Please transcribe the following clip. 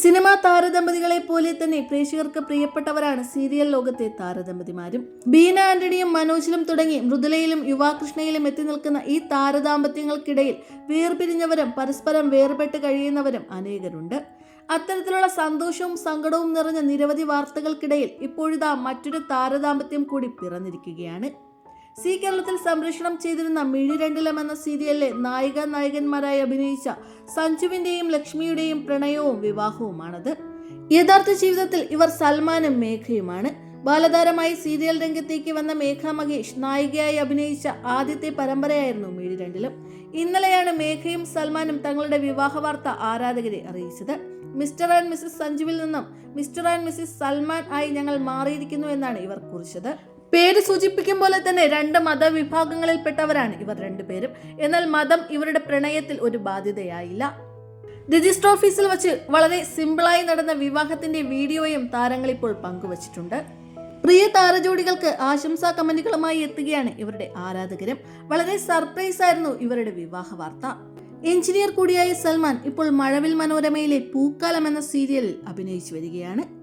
Cinema താരദമ്പതികളെ പോലെ തന്നെ പ്രേക്ഷകർക്ക് പ്രിയപ്പെട്ടവരാണ് സീരിയൽ ലോകത്തെ താരദമ്പതിമാരും. ബീന ആന്റണിയും മനോജിലും തുടങ്ങി മൃദുലയിലും യുവാകൃഷ്ണയിലും എത്തി നിൽക്കുന്ന ഈ താരദാമ്പത്യങ്ങൾക്കിടയിൽ വേർപിരിഞ്ഞവരും പരസ്പരം വേർപെട്ട് കഴിയുന്നവരും അനേകരുണ്ട്. അത്തരത്തിലുള്ള സന്തോഷവും സങ്കടവും നിറഞ്ഞ നിരവധി വാർത്തകൾക്കിടയിൽ ഇപ്പോഴിതാ മറ്റൊരു താരദാമ്പത്യം കൂടി പിറന്നിരിക്കുകയാണ്. സി കേരളത്തിൽ സംരക്ഷണം ചെയ്തിരുന്ന മിഴിരണ്ടിലം എന്ന സീരിയലിലെ നായിക നായകന്മാരായി അഭിനയിച്ച സഞ്ജുവിന്റെയും ലക്ഷ്മിയുടെയും പ്രണയവും വിവാഹവുമാണത്. യഥാർത്ഥ ജീവിതത്തിൽ ഇവർ സൽമാനും മേഘയുമാണ്. ബാലതാരമായി സീരിയൽ രംഗത്തേക്ക് വന്ന മേഘ മഹേഷ് നായികയായി അഭിനയിച്ച ആദ്യത്തെ പരമ്പരയായിരുന്നു മിഴിരണ്ടിലും ഇന്നലെയാണ് മേഘയും സൽമാനും തങ്ങളുടെ വിവാഹ വാർത്ത ആരാധകരെ അറിയിച്ചത്. മിസ്റ്റർ ആൻഡ് മിസ്സസ് സഞ്ജുവിൽ നിന്നും മിസ്റ്റർ ആൻഡ് മിസ്സസ് സൽമാൻ ആയി ഞങ്ങൾ മാറിയിരിക്കുന്നു എന്നാണ് ഇവർ കുറിച്ചത്. പേര് സൂചിപ്പിക്കും പോലെ തന്നെ രണ്ട് മതവിഭാഗങ്ങളിൽപ്പെട്ടവരാണ് ഇവർ രണ്ടുപേരും. എന്നാൽ മതം ഇവരുടെ പ്രണയത്തിൽ ഒരു ബാധ്യതയായില്ല. രജിസ്റ്റർ ഓഫീസിൽ വച്ച് വളരെ സിമ്പിളായി നടന്ന വിവാഹത്തിന്റെ വീഡിയോയും താരങ്ങൾ ഇപ്പോൾ പങ്കുവച്ചിട്ടുണ്ട്. പ്രിയ താരജോഡികൾക്ക് ആശംസാ കമന്റുകളുമായി എത്തുകയാണ് ഇവരുടെ ആരാധകരും. വളരെ സർപ്രൈസ് ആയിരുന്നു ഇവരുടെ വിവാഹ വാർത്ത. എഞ്ചിനീയർ കൂടിയായ സൽമാൻ ഇപ്പോൾ മഴവിൽ മനോരമയിലെ പൂക്കാലം എന്ന സീരിയലിൽ അഭിനയിച്ചു വരികയാണ്.